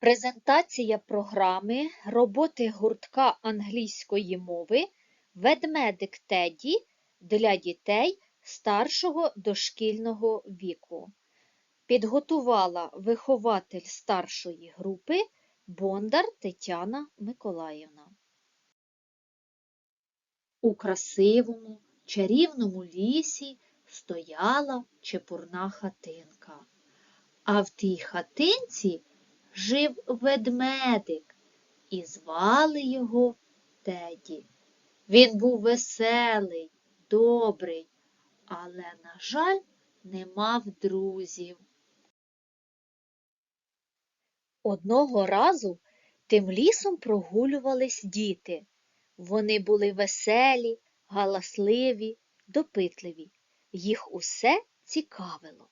Презентація програми роботи гуртка англійської мови «Ведмедик Тедді» для дітей старшого дошкільного віку. Підготувала вихователь старшої групи Бондар Тетяна Миколаївна. У красивому, чарівному лісі стояла чепурна хатинка. А в тій хатинці жив ведмедик, і звали його Теді. Він був веселий, добрий, але, на жаль, не мав друзів. Одного разу тим лісом прогулювались діти. Вони були веселі, галасливі, допитливі. Їх усе цікавило.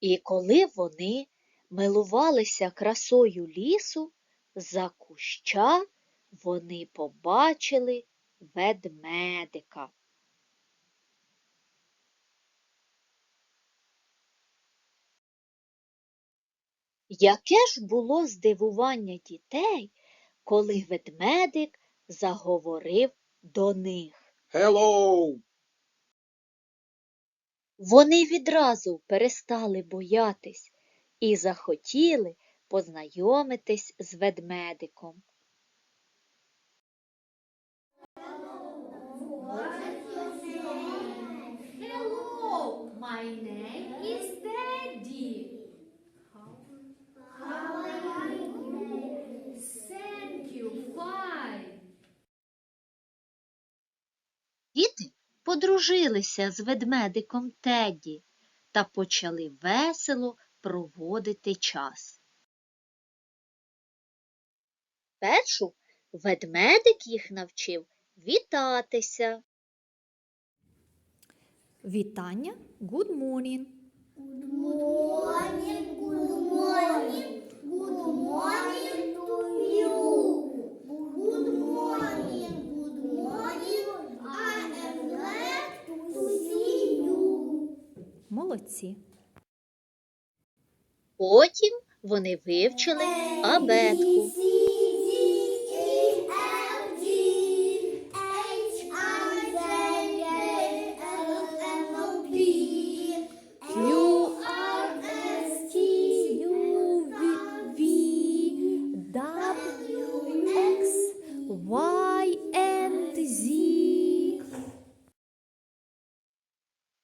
І коли вони милувалися красою лісу, за куща вони побачили ведмедика. Яке ж було здивування дітей, коли ведмедик заговорив до них. Hello! Вони відразу перестали боятись і захотіли познайомитись з ведмедиком. Діти подружилися з ведмедиком Тедді та почали весело проводити час. Першу ведмедик їх навчив вітатися. Вітання Good morning. Good morning, good morning, good morning to you. Good morning, good morning. I am glad to see you. Молодці. Потім вони вивчили абетку. E.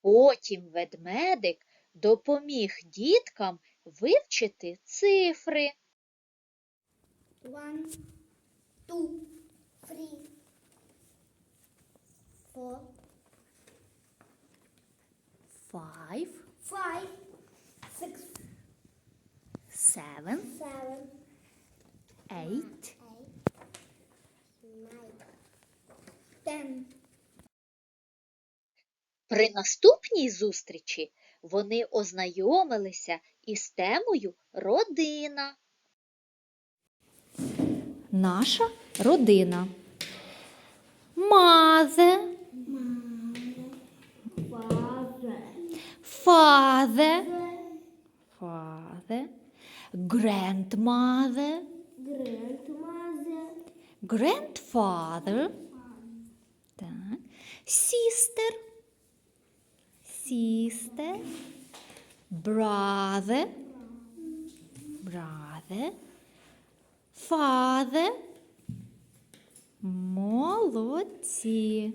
Потім ведмедик допоміг діткам вивчити цифри. One, two, three, four, Five, five, six, seven, seven, eight, eight, nine, ten. При наступній зустрічі вони ознайомилися із темою родина. Наша родина. Mother, father, father, grandmother, Grandmother, grandfather, так, sister, sister, brother, brother, father. Молодці.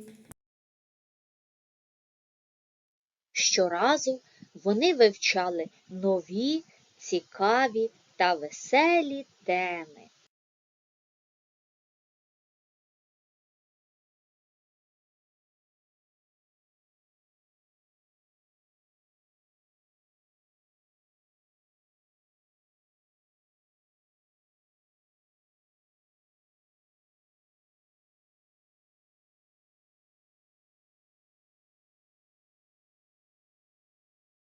Щоразу вони вивчали нові, цікаві та веселі теми.